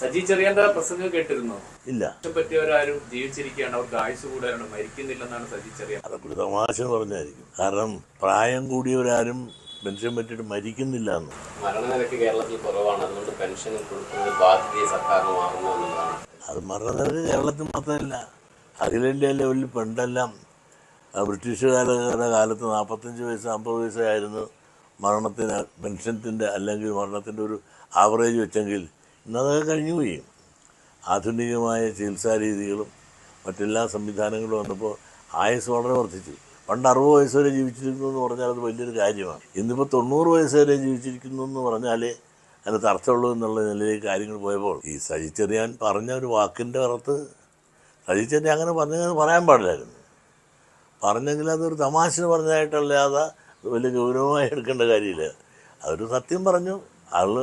സജി ചെറിയാന്റെ പ്രസംഗം കേട്ടിരുന്നോ? ഇല്ല. പറ്റിയവരാരും ജീവിച്ചിരിക്കുകയാണ്. അവർക്ക് ആയുസ് കൂടാനാണ് മരിക്കുന്നില്ലെന്നാണ് സജി ചെറിയ. അതൊക്കെ തമാശ പറഞ്ഞായിരിക്കും. കാരണം പ്രായം കൂടിയവരാരും പെൻഷൻ പറ്റിയിട്ട് മരിക്കുന്നില്ല എന്ന്. മരണനിരക്ക് കേരളത്തിൽ കുറവാണ്. അതുകൊണ്ട് പെൻഷൻ കൊടുക്കുന്നത് ബാധ്യതയെ സർക്കാരിന് മാറുന്നു എന്നുള്ളതാണ് അത് മരണനിരക്ക് കേരളത്തിൽ മാത്രമല്ല. അഖിലേന്ത്യാ ലെവലിൽ പണ്ടെല്ലാം ആ, ബ്രിട്ടീഷുകാരുടെ കാലത്ത് നാൽപ്പത്തഞ്ച് വയസ്സ് അമ്പത് വയസ്സായിരുന്നു മരണത്തിന് പെൻഷനത്തിന്റെ അല്ലെങ്കിൽ മരണത്തിന്റെ ഒരു ആവറേജ് വെച്ചെങ്കിൽ ഇന്നതൊക്കെ കഴിഞ്ഞുപോയി ആധുനികമായ ചികിത്സാ രീതികളും മറ്റെല്ലാ സംവിധാനങ്ങളും വന്നപ്പോൾ ആയുസ് വളരെ വർദ്ധിച്ചു. പണ്ട് അറുപത് വയസ്സ് വരെ ജീവിച്ചിരിക്കുന്നു എന്ന് പറഞ്ഞാൽ അത് വലിയൊരു കാര്യമാണ്. ഇന്നിപ്പോൾ തൊണ്ണൂറ് വയസ്സ് വരെ ജീവിച്ചിരിക്കുന്നു എന്ന് പറഞ്ഞാൽ അതിനകത്ത് അർത്ഥമുള്ളൂ എന്നുള്ള നിലയിലേക്ക് കാര്യങ്ങൾ പോയപ്പോൾ ഈ സജിച്ചെറിയാൻ പറഞ്ഞ ഒരു വാക്കിന്റെ പുറത്ത് സജിച്ചെറിയാൻ അങ്ങനെ പറഞ്ഞത് പറയാൻ പാടില്ലായിരുന്നു. പറഞ്ഞെങ്കിൽ അതൊരു തമാശ പറഞ്ഞതായിട്ടല്ലാതെ വലിയ ഗൗരവമായി എടുക്കേണ്ട കാര്യമില്ല. അതൊരു സത്യം പറഞ്ഞു. ആൾ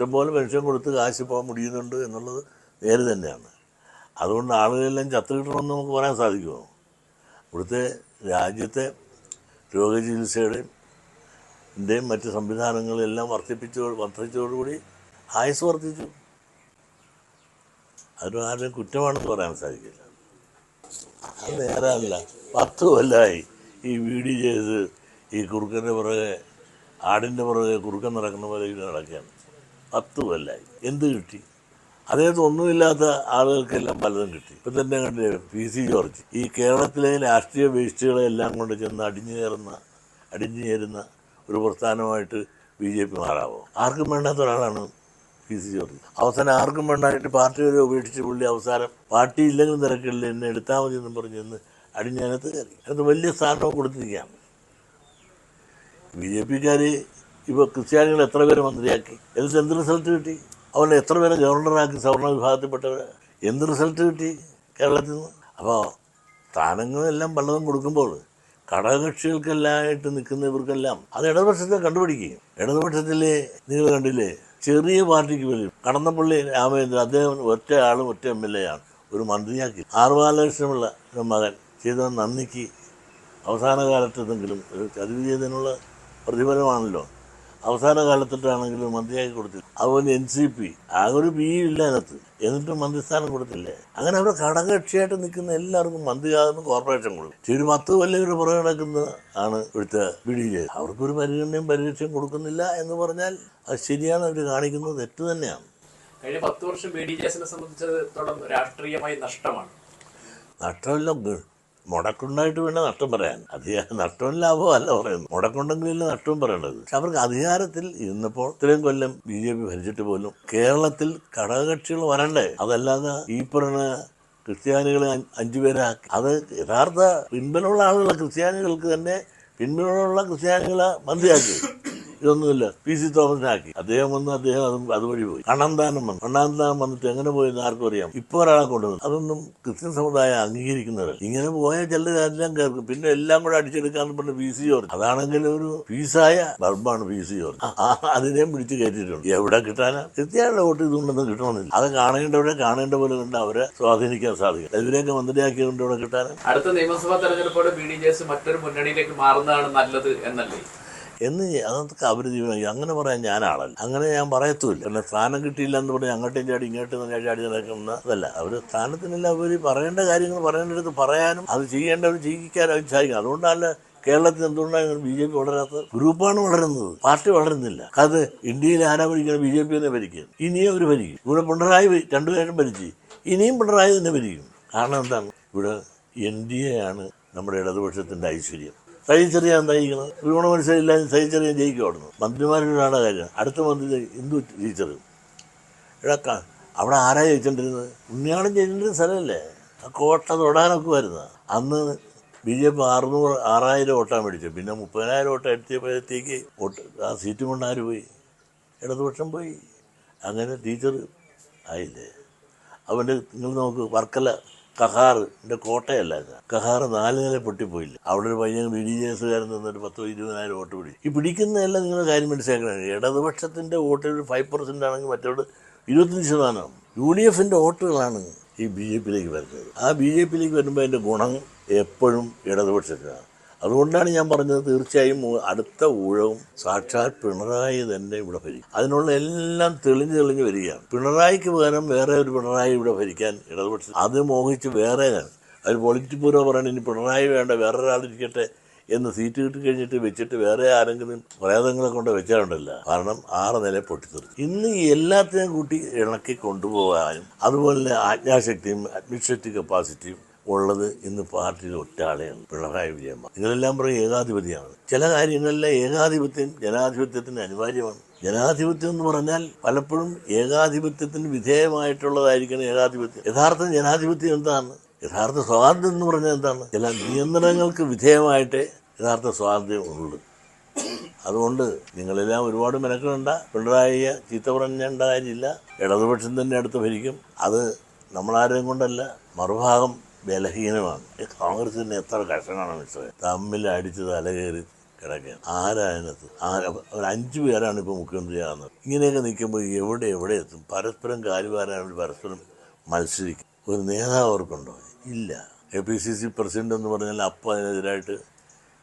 ഇഷ്ടംപോലെ പെൻഷൻ കൊടുത്ത് കാശ് പോകാൻ മുടിയുന്നുണ്ട് എന്നുള്ളത് നേര് തന്നെയാണ്. അതുകൊണ്ട് ആളുകളെല്ലാം ചത്തു കിട്ടണമെന്ന് നമുക്ക് പറയാൻ സാധിക്കുമോ? ഇവിടുത്തെ രാജ്യത്തെ രോഗചികിത്സയുടെയും ന്റെയും മറ്റ് സംവിധാനങ്ങളെല്ലാം വർദ്ധിപ്പിച്ചോ വർദ്ധിച്ചതോടുകൂടി ആയുസ് വർദ്ധിച്ചു. അതിന് ആരുടെയും കുറ്റമാണെന്ന് പറയാൻ സാധിക്കില്ല. അത് നേരമല്ല പത്ത് കൊല്ലമായി ഈ വീഡിയോ ചെയ്ത് ഈ കുറുക്കന്റെ പുറകെ ആടിന്റെ പുറകെ കുറുക്കൻ നടക്കുന്ന പോലെ ഇത് നടക്കുകയാണ്. പത്ത് കൊല്ലായി എന്ത് കിട്ടി? അദ്ദേഹത്തിന് ഒന്നുമില്ലാത്ത ആളുകൾക്കെല്ലാം പലതും കിട്ടി. ഇപ്പം തന്നെ കണ്ടില്ലേ പി സി ജോർജ്. ഈ കേരളത്തിലെ രാഷ്ട്രീയ വേസ്റ്റുകളെ എല്ലാം കൊണ്ട് ചെന്ന് അടിഞ്ഞു കയറുന്ന അടിഞ്ഞു ചേരുന്ന ഒരു പ്രസ്ഥാനമായിട്ട് ബി ജെ പി മാറാവോ? ആർക്കും വേണ്ടാത്ത ഒരാളാണ് പി സി ജോർജ്. അവസാനം ആർക്കും വേണ്ടായിട്ട് പാർട്ടി വരെ ഉപേക്ഷിച്ച് പുള്ളി അവസാനം പാർട്ടി ഇല്ലെങ്കിലും തിരക്കില്ല എന്നെ എടുത്താൽ മതി എന്നും പറഞ്ഞ് ചെന്ന് അടിഞ്ഞതിനകത്ത് കയറി. അത് വലിയ സ്ഥാനവും കൊടുത്തിരിക്കുകയാണ്. ബി ജെ പിക്കാർ ഇപ്പോൾ ക്രിസ്ത്യാനികൾ എത്ര പേരെ മന്ത്രിയാക്കി? എന്ത് എന്ത് റിസൾട്ട് കിട്ടി? അവൻ എത്ര പേരെ ഗവർണറാക്കി? സവർണ വിഭാഗത്തിൽപ്പെട്ടവർ എന്ത് റിസൾട്ട് കിട്ടി കേരളത്തിൽ നിന്ന്? അപ്പോൾ സ്ഥാനങ്ങളെല്ലാം പലതും കൊടുക്കുമ്പോൾ ഘടകകക്ഷികൾക്കെല്ലാമായിട്ട് നിൽക്കുന്നവർക്കെല്ലാം അത് ഇടതുപക്ഷത്തെ കണ്ടുപിടിക്കുകയും ഇടതുപക്ഷത്തിൽ നിങ്ങൾ കണ്ടില്ലേ ചെറിയ പാർട്ടിക്ക് പോലും കടന്നപ്പള്ളി രാമചന്ദ്രൻ അദ്ദേഹം ഒറ്റ ആളും ഒറ്റ എം എൽ എ ആണ് ഒരു മന്ത്രിയാക്കി. ആറ് ബാലകൃഷ്ണമുള്ള മകൻ ചെയ്ത നന്ദിക്ക് അവസാന കാലത്തെന്തെങ്കിലും ഒരു ചതിവ് ചെയ്തതിനുള്ള പ്രതിഫലമാണല്ലോ? അവസാന കാലത്തിട്ടാണെങ്കിലും മന്ത്രിയാക്കി കൊടുത്തില്ല. അതുപോലെ എൻ സി പി ആകെ ഒരു പി ഇല്ല അതിനകത്ത്. എന്നിട്ടും മന്ത്രിസ്ഥാനം കൊടുത്തില്ലേ? അങ്ങനെ അവിടെ ഘടകകക്ഷിയായിട്ട് നിൽക്കുന്ന എല്ലാവർക്കും മന്ത്രിയാകുന്ന കോർപ്പറേഷൻ കൊടുക്കും. ഒരു പത്ത് കൊല്ലം പുറകെ നടക്കുന്ന ആണ് ഇവിടുത്തെ ബി ഡി ജെ അവർക്കൊരു പരിഗണനയും പരിരക്ഷയും കൊടുക്കുന്നില്ല എന്ന് പറഞ്ഞാൽ അത് ശരിയാണ് അവർ കാണിക്കുന്നത് തെറ്റ് തന്നെയാണ്. കഴിഞ്ഞ പത്ത് വർഷം ബി ഡി ജെ സംബന്ധിച്ചിടത്തോളം രാഷ്ട്രീയമായി നഷ്ടമാണ്. നഷ്ടമില്ല മുടക്കുണ്ടായിട്ട് വേണ്ട നഷ്ടം പറയാൻ. അധികാരം നഷ്ടവും ലാഭവും അല്ല പറയുന്നത്. മുടക്കുണ്ടെങ്കിലല്ല നഷ്ടവും പറയേണ്ടത്? പക്ഷെ അവർക്ക് അധികാരത്തിൽ ഇന്നിപ്പോൾ ഇത്രയും കൊല്ലം ബി ജെ പി ഭരിച്ചിട്ട് പോലും കേരളത്തിൽ ഘടകകക്ഷികൾ വരണ്ടേ? അതല്ലാതെ ഈ പറഞ്ഞ ക്രിസ്ത്യാനികളെ അഞ്ചുപേരാക്കി അത് യഥാർത്ഥ പിൻബലമുള്ള ആളുകളെ ക്രിസ്ത്യാനികൾക്ക് തന്നെ പിൻബലമുള്ള ക്രിസ്ത്യാനികളെ മന്ത്രിയാക്കി. ഇതൊന്നുമില്ല. പി സി തോമസിനാക്കി അദ്ദേഹം വന്ന് അദ്ദേഹം അതും അതുവഴി പോയി. കണ്ണന്താനം വന്നു. കണ്ണന്താനം വന്നിട്ട് എങ്ങനെ പോയെന്ന് ആർക്കും അറിയാം ഇപ്പൊ ഒരാളെ കൊണ്ടുവന്നു. അതൊന്നും ക്രിസ്ത്യൻ സമുദായം അംഗീകരിക്കുന്നവരല്ല. ഇങ്ങനെ പോയ ചിലരെല്ലാം കേൾക്കും. പിന്നെ എല്ലാം കൂടെ അടിച്ചെടുക്കാന്ന് പറഞ്ഞ പി സി ജോർജ് അതാണെങ്കിൽ ഒരു ഫീസായ ബൾബാണ് പി സി ജോർജ് അതിനെയും പിടിച്ച് കയറ്റിയിട്ടുണ്ട്. എവിടെ കിട്ടാനാ? കൃത്യമായിട്ട് വോട്ട് ഇതുകൊണ്ടൊന്നും കിട്ടണമെന്നില്ല. അത് കാണേണ്ടവരെ കാണേണ്ട പോലെ കണ്ട് അവരെ സ്വാധീനിക്കാൻ സാധിക്കും. ഇവരെയൊക്കെ മന്ത്രിയാക്കിയതുകൊണ്ട് ഇവിടെ കിട്ടാനും? അടുത്ത നിയമസഭാ തെരഞ്ഞെടുപ്പോടെ ബി ഡി ജെ എസ് മറ്റൊരു മുന്നണിയിലേക്ക് മാറുന്നതാണ് നല്ലത് എന്നല്ലേ? എന്ന് അതൊക്കെ അവർ തീരുമാനിക്കും അങ്ങനെ പറയാൻ ഞാനാളല്ല. അങ്ങനെ ഞാൻ പറയത്തുമില്ല. പിന്നെ സ്ഥാനം കിട്ടിയില്ല എന്ന് പറഞ്ഞ് അങ്ങോട്ടും ചാടി ഇങ്ങോട്ടും ചാടി നടക്കുന്ന അതല്ല. അവർ സ്ഥാനത്തിനല്ല അവർ പറയേണ്ട കാര്യങ്ങൾ പറയേണ്ടടുത്ത് പറയാനും അത് ചെയ്യേണ്ടവർ ചെയ്യിക്കാനും സാധിക്കും. അതുകൊണ്ടല്ല കേരളത്തിൽ എന്തുകൊണ്ടാണ് ബി ജെ പി വളരാത്തത്? ഗ്രൂപ്പാണ് വളരുന്നത്. പാർട്ടി വളരുന്നില്ല. അത് ഇന്ത്യയിൽ ആരാ ഭരിക്കുന്നത് ബി ജെ പി തന്നെ ഭരിക്കും. ഇനിയും അവർ ഭരിക്കും. ഇവിടെ പിണറായി രണ്ടുപേരും ഭരിച്ച് ഇനിയും പിണറായി തന്നെ ഭരിക്കും. കാരണം എന്താണ്? ഇവിടെ എൻ ഡി എ ആണ് നമ്മുടെ ഇടതുപക്ഷത്തിന്റെ ഐശ്വര്യം. സഹിച്ചറിയാൻ നയിക്കുന്നത് ത്രികോണ മത്സരമില്ലാതെ സഹിച്ചറിയാൻ ജയിക്കും അവിടുന്ന്. മന്ത്രിമാരോടാണ് കാര്യം. അടുത്ത മന്ത്രി ഹിന്ദു ടീച്ചർ ഇടക്ക അവിടെ ആരാ ജയിച്ചോണ്ടിരുന്നത്? ഉണ്ണിയാളും ജയിച്ചിരുന്ന സ്ഥലമല്ലേ? ആ കോട്ട തൊടാനൊക്കെ വരുന്ന അന്ന് ബി ജെ പി അറുന്നൂറ് ആറായിരം വോട്ടാണ് മേടിച്ചത് പിന്നെ മുപ്പതിനായിരം വോട്ട് എത്തിയപ്പോഴത്തേക്ക് വോട്ട് ആ സീറ്റ് കൊണ്ട് ആര് പോയി? ഇടതുപക്ഷം പോയി. അങ്ങനെ ടീച്ചർ ആയില്ലേ? അവന്റെ നിങ്ങൾ നോക്ക് വർക്കല കഹാറിന്റെ കോട്ടയല്ല ഇത്. കഹാർ നാല് നില പൊട്ടിപ്പോയില്ല? അവിടെ ഒരു പയ്യൻ ബി ഡി ജെ എസുകാരൻ പത്തോ ഇരുപതിനായിരം വോട്ട് പിടി ഈ പിടിക്കുന്നതെല്ലാം നിങ്ങൾ കാര്യം മനസ്സിലാക്കണം ഇടതുപക്ഷത്തിന്റെ വോട്ട് ഒരു ഫൈവ് പെർസെന്റ് ആണെങ്കിൽ മറ്റോട് ഇരുപത്തഞ്ച് ശതമാനം യു ഡി എഫിന്റെ വോട്ടുകളാണ് ഈ ബി ജെ പിയിലേക്ക് വരുന്നത്. ആ ബി ജെ പിയിലേക്ക് വരുമ്പോൾ അതിന്റെ ഗുണം എപ്പോഴും ഇടതുപക്ഷത്തിനാണ്. അതുകൊണ്ടാണ് ഞാൻ പറഞ്ഞത് തീർച്ചയായും അടുത്ത ഊഴവും സാക്ഷാൽ പിണറായി തന്നെ ഇവിടെ ഭരിക്കും. അതിനുള്ള എല്ലാം തെളിഞ്ഞു തെളിഞ്ഞു വരികയാണ്. പിണറായിക്ക് പകരം വേറെ ഒരു പിണറായി ഇവിടെ ഭരിക്കാൻ ഇടതുപക്ഷം അത് മോഹിച്ച് വേറെ ഒരു പൊളിറ്റ് പൂരോ പറയണ ഇനി പിണറായി വേണ്ട വേറൊരാളിരിക്കട്ടെ എന്ന് സീറ്റ് കിട്ടി കഴിഞ്ഞിട്ട് വെച്ചിട്ട് വേറെ ആരെങ്കിലും പ്രേതങ്ങളെ കൊണ്ട് വെച്ചാലുണ്ടല്ല. കാരണം ആറ് നില പൊട്ടിത്തെറിച്ചു. ഇന്ന് എല്ലാത്തിനെയും കൂട്ടി ഇണക്കി കൊണ്ടുപോകാനും അതുപോലെ ആജ്ഞാശക്തിയും അഡ്മിനിസ്ട്രേറ്റീവ് കപ്പാസിറ്റിയും ഉള്ളത് ഇന്ന് പാർട്ടിയിൽ ഒറ്റാളെയാണ്. പിണറായി വിജയൻ നിങ്ങളെല്ലാം പറയും ഏകാധിപതിയാണ് ചില കാര്യങ്ങളിലെ ഏകാധിപത്യം ജനാധിപത്യത്തിന് അനിവാര്യമാണ്. ജനാധിപത്യം എന്ന് പറഞ്ഞാൽ പലപ്പോഴും ഏകാധിപത്യത്തിന് വിധേയമായിട്ടുള്ളതായിരിക്കണം ഏകാധിപത്യം. യഥാർത്ഥ ജനാധിപത്യം എന്താണ്? യഥാർത്ഥ സ്വാതന്ത്ര്യം എന്ന് പറഞ്ഞാൽ എന്താണ്? ചില നിയന്ത്രണങ്ങൾക്ക് വിധേയമായിട്ടേ യഥാർത്ഥ സ്വാതന്ത്ര്യം ഉള്ളൂ. അതുകൊണ്ട് നിങ്ങളെല്ലാം ഒരുപാട് മെനക്കെടണ്ട. പിണറായിയെ ചീത്ത പറഞ്ഞേണ്ട കാര്യമില്ല ഇടതുപക്ഷം തന്നെ അടുത്ത് ഭരിക്കും. അത് നമ്മളാരെയും കൊണ്ടല്ല. മറുഭാഗം ബലഹീനമാണ്. ഈ കോൺഗ്രസിന് എത്ര കഷ്ടമാണ് മിസ്റ്ററെ? തമ്മിൽ അടിച്ച് തലകയറി കിടക്കുകയാണ്. ആരായത് അതിനകത്ത്? ആരാ? ഒരു അഞ്ചു പേരാണ് ഇപ്പോൾ മുഖ്യമന്ത്രിയാകുന്നത് ഇങ്ങനെയൊക്കെ നിൽക്കുമ്പോൾ എവിടെ എവിടെ എത്തും? പരസ്പരം വേണ്ടി പരസ്പരം മത്സരിക്കും. ഒരു നേതാവ് അവർക്കുണ്ടോ? ഇല്ല. A P C C president എന്ന് പറഞ്ഞാൽ അപ്പം അതിനെതിരായിട്ട്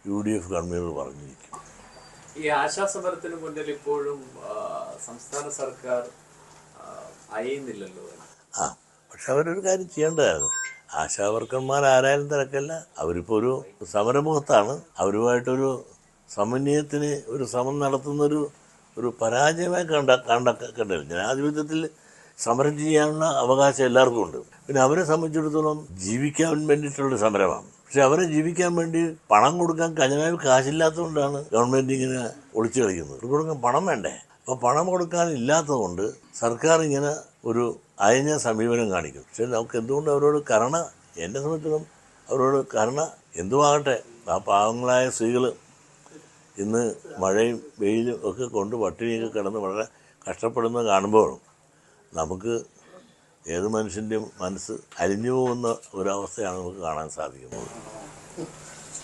യു ഡി എഫ് കൺവീനർ പറഞ്ഞിരിക്കും. ഈ ആശാസമരത്തിന് മുന്നിൽ ഇപ്പോഴും സംസ്ഥാന സർക്കാർ അയയുന്നില്ലല്ലോ? പക്ഷെ അവരൊരു കാര്യം ചെയ്യേണ്ടതായിരുന്നു. ആശാവർക്കന്മാർ ആരായാലും തിരക്കല്ല. അവരിപ്പോൾ ഒരു സമരമുഖത്താണ് അവരുമായിട്ടൊരു സമന്വയത്തിന് ഒരു സമം നടത്തുന്നൊരു ഒരു പരാജയമായി കണ്ട കണ്ട കണ്ടില്ല. ജനാധിപത്യത്തിൽ സമരം ചെയ്യാനുള്ള അവകാശം എല്ലാവർക്കും ഉണ്ട്. പിന്നെ അവരെ സംബന്ധിച്ചിടത്തോളം ജീവിക്കാൻ വേണ്ടിയിട്ടുള്ള സമരമാണ്. പക്ഷെ അവരെ ജീവിക്കാൻ വേണ്ടി പണം കൊടുക്കാൻ കഴിഞ്ഞ കാശില്ലാത്തതുകൊണ്ടാണ് ഗവൺമെന്റ് ഇങ്ങനെ ഒളിച്ചു കളിക്കുന്നത്. കൊടുക്കാൻ പണം വേണ്ടേ? അപ്പോൾ പണം കൊടുക്കാൻ ഇല്ലാത്തതുകൊണ്ട് സർക്കാർ ഇങ്ങനെ ഒരു അയഞ്ഞ സമീപനം കാണിക്കും. പക്ഷെ നമുക്ക് എന്തുകൊണ്ട് അവരോട് കരുണ? എന്നെ സംബന്ധിച്ചിടത്തോളം അവരോട് കരുണ എന്തുമാകട്ടെ? ആ പാവങ്ങളായ സ്ത്രീകൾ ഇന്ന് മഴയും വെയിലും ഒക്കെ കൊണ്ട് പട്ടിണിയൊക്കെ കിടന്ന് വളരെ കഷ്ടപ്പെടുന്നത് കാണുമ്പോൾ നമുക്ക് ഏത് മനുഷ്യന്റെയും മനസ്സ് അലിഞ്ഞു പോകുന്ന ഒരവസ്ഥയാണ് നമുക്ക് കാണാൻ സാധിക്കുന്നത്.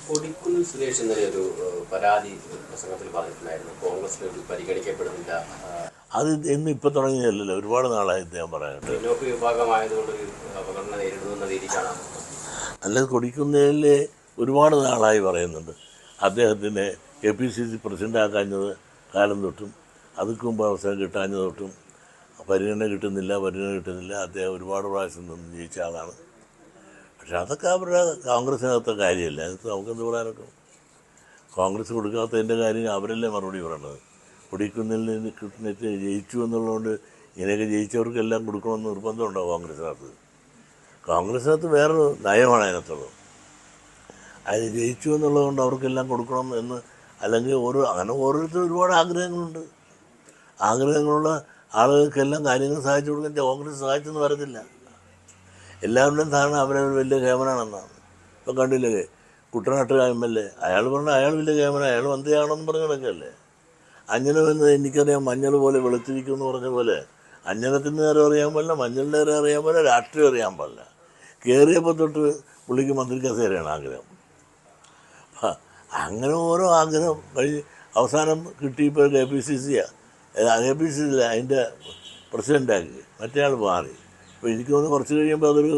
കൊടിക്കുന്നിൽ സുരേഷ് എന്നൊരു പരാതി പ്രസംഗത്തിൽ പറഞ്ഞിട്ടുണ്ടായിരുന്നു. കോൺഗ്രസ് പരിഗണിക്കപ്പെടുന്നില്ല. അത് ഇന്ന് ഇപ്പം തുടങ്ങിയതല്ലല്ലോ. ഒരുപാട് നാളായി ഞാൻ പറയട്ടെ അല്ല കൊടിക്കുന്നതിൽ ഒരുപാട് നാളായി പറയുന്നുണ്ട്. അദ്ദേഹത്തിനെ A P C C president ആക്കാഞ്ഞത് കാലം തൊട്ടും അതുക്ക് മുമ്പ് അവസരം കിട്ടാഞ്ഞത് തൊട്ടും പരിഗണന കിട്ടുന്നില്ല പരിഗണന കിട്ടുന്നില്ല. അദ്ദേഹം ഒരുപാട് പ്രാവശ്യം നിന്ന് ജയിച്ച ആളാണ്. പക്ഷെ അതൊക്കെ അവരുടെ കോൺഗ്രസിനകത്തെ കാര്യമല്ല? അതിനകത്ത് നമുക്കെന്ത് പറയാനൊക്കെ? കോൺഗ്രസ് കൊടുക്കാത്തതിന്റെ കാര്യം അവരല്ലേ മറുപടി പറയണത് കൊടിക്കുന്നിൽ നിന്ന് കിട്ടുന്നിട്ട് ജയിച്ചു എന്നുള്ളതുകൊണ്ട് ഇങ്ങനെയൊക്കെ ജയിച്ചവർക്കെല്ലാം കൊടുക്കണമെന്ന് നിർബന്ധമുണ്ടോ കോൺഗ്രസിനകത്ത്. കോൺഗ്രസിനകത്ത് വേറൊരു നയമാണ് അതിനകത്തുള്ളത്. അതിന് ജയിച്ചു എന്നുള്ളതുകൊണ്ട് അവർക്കെല്ലാം കൊടുക്കണം എന്ന് അല്ലെങ്കിൽ ഓരോ അങ്ങനെ ഓരോരുത്തരും ഒരുപാട് ആഗ്രഹങ്ങളുണ്ട്. ആഗ്രഹങ്ങളുള്ള ആളുകൾക്കെല്ലാം കാര്യങ്ങൾ സഹായിച്ചു കൊടുക്കാൻ കോൺഗ്രസ് സഹായിച്ചെന്ന് പറയത്തില്ല എല്ലാവരുടെയും ധാരണ അവരവർ വലിയ കേമനാണെന്നാണ് ഇപ്പം കണ്ടില്ലേ കുട്ടനാട്ട് എം എൽ എ അയാൾ പറഞ്ഞ അയാൾ വലിയ കേമന അയാൾ വന്ധ്യയാണെന്ന് പറഞ്ഞ കിടക്കല്ലേ അഞ്ജനം എന്നത് എനിക്കറിയാം മഞ്ഞൾ പോലെ വെളുത്തിരിക്കും എന്ന് പറഞ്ഞ പോലെ. അഞ്ജനത്തിന്റെ നേരെ അറിയാൻ പാടില്ല മഞ്ഞളിന്റെ നേരെ അറിയാൻ പാടില്ല രാഷ്ട്രീയം അറിയാൻ പാടില്ല. കയറിയപ്പോൾ തൊട്ട് പുള്ളിക്ക് മന്ത്രി കസേരയാണ് ആഗ്രഹം. അങ്ങനെ ഓരോ ആഗ്രഹം കഴിഞ്ഞ് അവസാനം കിട്ടിയപ്പോൾ കെ പി സി സിയാണ് കെ പി സി സിയില്ല അതിന്റെ പ്രസിഡന്റാക്കി മറ്റേ ആൾ മാറി. അപ്പോൾ എനിക്ക് തോന്നുന്നു കുറച്ച് കഴിയുമ്പോൾ അതൊരു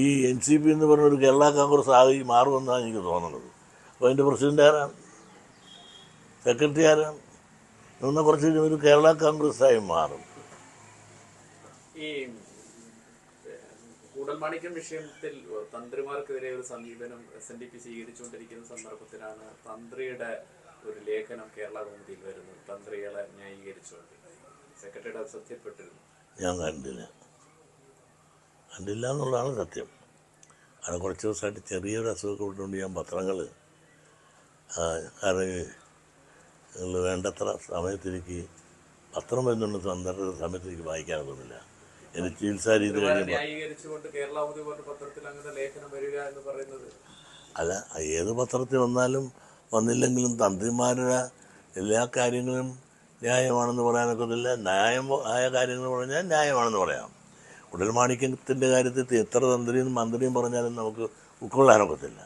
ഈ എൻ സി പി എന്ന് പറഞ്ഞ ഒരു കേരള കോൺഗ്രസ് ആയി മാറുമെന്നാണ് എനിക്ക് തോന്നുന്നത്. അപ്പോൾ അതിന്റെ പ്രസിഡന്റ് ആരാണ്? സെക്രട്ടറി ആരാണ്? എന്നാൽ കുറച്ച് ഒരു കേരള കോൺഗ്രസ് ആയി മാറും. ഈ കൂടൽമാണിക്യം വിഷയത്തിൽ തന്ത്രിമാർക്കെതിരെ ഒരു സമീപനം എസ് എൻ ഡി പി സ്വീകരിച്ചുകൊണ്ടിരിക്കുന്ന സന്ദർഭത്തിലാണ് തന്ത്രിയുടെ ഒരു ലേഖനം കേരള കൗമുദിയിൽ വരുന്നത്. തന്ത്രികളെ ന്യായീകരിച്ചുകൊണ്ട്. സെക്രട്ടറിയുടെ ശ്രദ്ധയിൽപ്പെട്ടിരുന്നു ഞാൻ കണ്ടില്ല. കണ്ടില്ല എന്നുള്ളതാണ് സത്യം. അത് കുറച്ച് ദിവസമായിട്ട് ചെറിയൊരു അസുഖമൊക്കെ കൊണ്ടുകൊണ്ട് ഞാൻ പത്രങ്ങൾ കാരണം വേണ്ടത്ര സമയത്തിലേക്ക് പത്രം വരുന്നുണ്ട് സന്ദർഭ സമയത്തേക്ക് വായിക്കാനൊന്നുമില്ല എന്റെ ചികിത്സാ രീതി അല്ല ഏത് പത്രത്തിൽ വന്നാലും വന്നില്ലെങ്കിലും തന്ത്രിമാരുടെ എല്ലാ കാര്യങ്ങളും ന്യായമാണെന്ന് പറയാനൊക്കത്തില്ല ന്യായം ആയ കാര്യങ്ങൾ പറഞ്ഞാൽ ന്യായമാണെന്ന് പറയാം. ഉടൽമാണിക്യത്തിന്റെ കാര്യത്തിൽ എത്ര തന്ത്രിയും മന്ത്രിയും പറഞ്ഞാലും നമുക്ക് ഉൾക്കൊള്ളാനൊക്കത്തില്ല.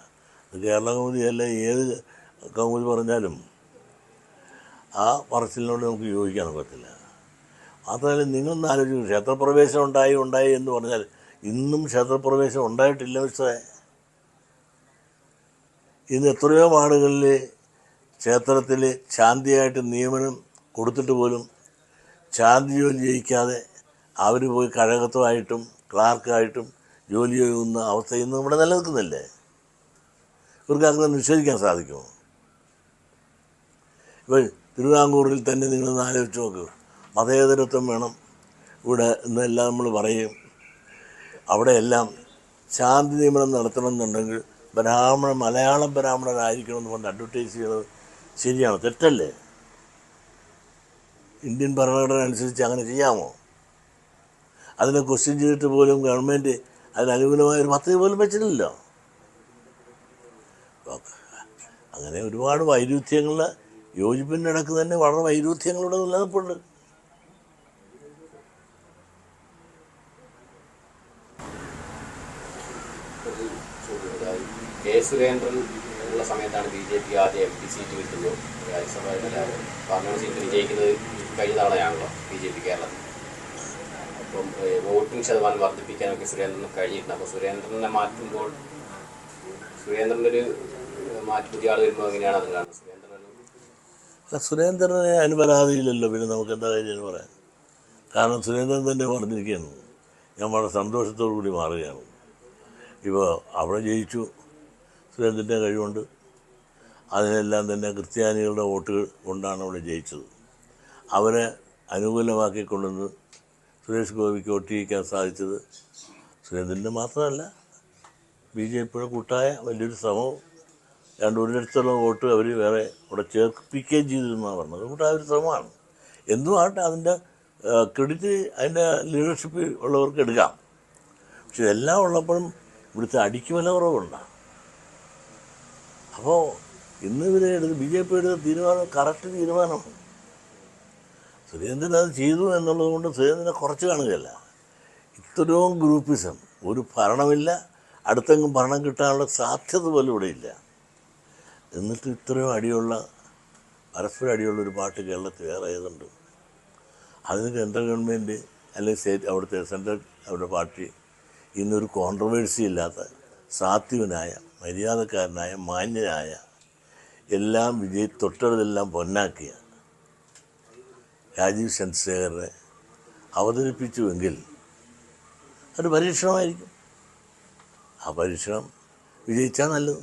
കേരള കൗമുദി അല്ല ഏത് കൗമുദി പറഞ്ഞാലും ആ പറച്ചിലിനോട് നമുക്ക് യോജിക്കാൻ പറ്റത്തില്ല. മാത്രമല്ല നിങ്ങളൊന്ന് ആലോചിക്കും ക്ഷേത്രപ്രവേശം ഉണ്ടായി ഉണ്ടായി എന്ന് പറഞ്ഞാൽ ഇന്നും ക്ഷേത്രപ്രവേശം ഉണ്ടായിട്ടില്ല മിസ്റ്ററെ. ഇന്ന് എത്രയോ വാർഡുകളിൽ ക്ഷേത്രത്തിൽ ശാന്തിയായിട്ട് നിയമനം കൊടുത്തിട്ട് പോലും ശാന്തി ജോലി ജയിക്കാതെ അവർ പോയി കഴകത്വമായിട്ടും ക്ലാർക്കായിട്ടും ജോലി ചെയ്യുന്ന അവസ്ഥ ഇന്ന് ഇവിടെ നിലനിൽക്കുന്നില്ലേ? ഇവർക്ക് അങ്ങനെ നിഷേധിക്കാൻ സാധിക്കുമോ? ഇപ്പോൾ തിരുവിതാംകൂറിൽ തന്നെ നിങ്ങൾ ആലോചിച്ച് നോക്ക്. മതേതരത്വം വേണം. ഇവിടെ എന്നെല്ലാം നമ്മൾ പറയും. അവിടെയെല്ലാം ശാന്തി നിയമനം നടത്തണമെന്നുണ്ടെങ്കിൽ ബ്രാഹ്മണൻ മലയാളം ബ്രാഹ്മണനായിരിക്കണം എന്ന് പറഞ്ഞ് അഡ്വർട്ടൈസ് ചെയ്യുന്നത് ശരിയാണ്. തെറ്റല്ലേ? ഇന്ത്യൻ ഭരണഘടന അനുസരിച്ച് അങ്ങനെ ചെയ്യാമോ? അതിനെ ക്വസ്റ്റ്യൻ ചെയ്തിട്ട് പോലും ഗവൺമെന്റ് അതിനനുകൂലമായ ഒരു പദ്ധതി പോലും വെച്ചിട്ടില്ലല്ലോ. അങ്ങനെ ഒരുപാട് വൈരുദ്ധ്യങ്ങൾ യോജിപ്പിന്റെ ഇടയ്ക്ക് തന്നെ വളരെ വൈരുദ്ധ്യങ്ങളുടെ നിലനിൽപ്പുണ്ട്. കെ സുരേന്ദ്രൻ ഉള്ള സമയത്താണ് ബി ജെ പി ആദ്യം എം പി സീറ്റ് കിട്ടുന്നത് രാജ്യസഭയിൽ പാർലമെന്റ് സീറ്റ് വിജയിക്കുന്നത് കഴിഞ്ഞ തവണയാണല്ലോ ബി ജെ പി കേരളത്തിൽ. അപ്പം വോട്ടിംഗ് ശതമാനം വർദ്ധിപ്പിക്കാനൊക്കെ സുരേന്ദ്രന് കഴിഞ്ഞിട്ടുണ്ട്. അപ്പോൾ സുരേന്ദ്രനെ മാറ്റുമ്പോൾ സുരേന്ദ്രന്റെ ഒരു മാറ്റി പുതിയ ആൾ വരുമ്പോൾ എങ്ങനെയാണ് അത് കാണുന്നത് സുരേന്ദ്രൻ സുരേന്ദ്രനെ അനുപരാതിയില്ലല്ലോ പിന്നെ നമുക്ക് എന്താ കാര്യം പറയാൻ. കാരണം സുരേന്ദ്രൻ തന്നെ പറഞ്ഞിരിക്കുകയാണ്. ഞാൻ വളരെ സന്തോഷത്തോടു കൂടി മാറുകയാണ്. ഇപ്പോൾ അവിടെ ജയിച്ചു. സുരേന്ദ്രന്റെ കഴിവുണ്ട്. അതിനെല്ലാം തന്നെ ക്രിസ്ത്യാനികളുടെ വോട്ടുകൾ കൊണ്ടാണ് അവിടെ ജയിച്ചത്. അവരെ അനുകൂലമാക്കിക്കൊണ്ടുവന്ന് സുരേഷ് ഗോപിക്ക് വോട്ട് ചെയ്യിക്കാൻ സാധിച്ചത് സുരേന്ദ്രന്റെ മാത്രമല്ല. ബി ജെ പിയുടെ കൂട്ടായ വലിയൊരു ശ്രമവും രണ്ട് ഒരു വോട്ട് അവർ വേറെ അവിടെ ചേർപ്പിക്കുകയും ചെയ്തിരുന്നാണ് പറഞ്ഞത്. അതുകൊണ്ട് ആ ഒരു ശ്രമമാണ്. എന്തും ആട്ടെ അതിന്റെ ക്രെഡിറ്റ് അതിന്റെ ലീഡർഷിപ്പ് ഉള്ളവർക്ക് എടുക്കാം. പക്ഷെ ഇതെല്ലാം ഉള്ളപ്പോഴും ഇവിടുത്തെ അടിക്ക് വില കുറവുണ്ടാണ് അപ്പോൾ ഇന്ന് ഇവരെ എടുത്ത് ബി ജെ പി എടുത്ത തീരുമാനം കറക്റ്റ് തീരുമാനമാണ്. സുരേന്ദ്രൻ അത് ചെയ്തു എന്നുള്ളത് കൊണ്ട് സുരേന്ദ്രനെ കുറച്ച് കാണുകയല്ല. ഇത്രയും ഗ്രൂപ്പിസം. ഒരു ഭരണമില്ല അടുത്തെങ്കിലും ഭരണം കിട്ടാനുള്ള സാധ്യത പോലും ഇല്ല. എന്നിട്ട് ഇത്രയും അടിയുള്ള പരസ്പരം അടിയുള്ള ഒരു പാട്ട് കേരളത്തിൽ വേറെ ഏതുണ്ട്? അതിന് കേന്ദ്ര ഗവൺമെന്റ് അല്ലെങ്കിൽ സ്റ്റേറ്റ് അവിടുത്തെ സെൻട്രൽ അവരുടെ പാർട്ടി ഇന്നൊരു കോൺട്രവേഴ്സി ഇല്ലാത്ത സാത്വികനായ മര്യാദക്കാരനായ മാന്യനായ എല്ലാം വിജയി തൊട്ടടുതെല്ലാം പൊന്നാക്കിയ രാജീവ് ചന്ദ്രശേഖരനെ അവതരിപ്പിച്ചുവെങ്കിൽ അത് പരീക്ഷണമായിരിക്കും. ആ പരീക്ഷണം വിജയിച്ചാൽ നല്ലത്.